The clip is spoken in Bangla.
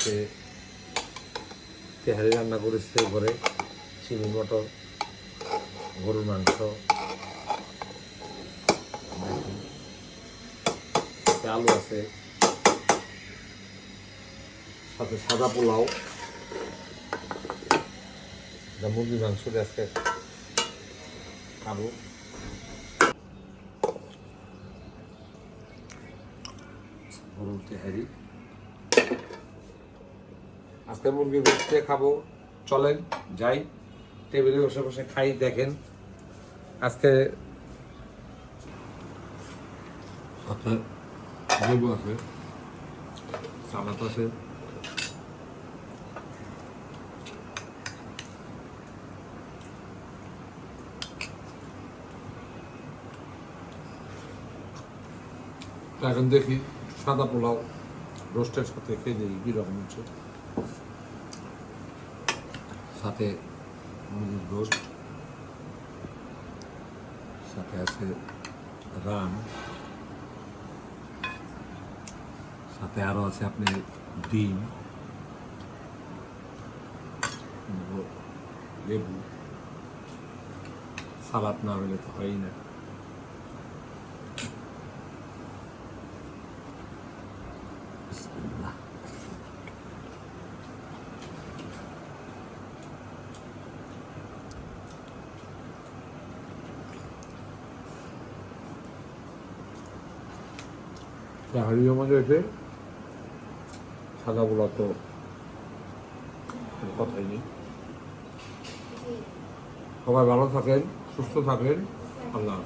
সে তেহারি রান্না করেছে ঘরে চিনি, মটর, গরুর মাংস। আলু আছে। সাথে সাদা পোলাও। এটা মুরগির মাংস আজকে খাব। গরুর তেহারি। আজকে মুরগির রোস্টে খাব। চলেন যাই। টেবিলে বসে বসে খাই, দেখেন। আজকে আছে। এখন দেখি সাদা পোলাও রোস্টের সাথে খেয়ে দেখি কীরকম হচ্ছে। সাথে রোস্ট, সাথে আছে রান, সাথে আরও আছে আপনি ডিম, লেবু, সালাদ না হলে তো হয়ই না। হাড়িও হয়েছে সাদা তো কথাই সবাই ভালো থাকেন সুস্থ থাকেন আল্লাহ।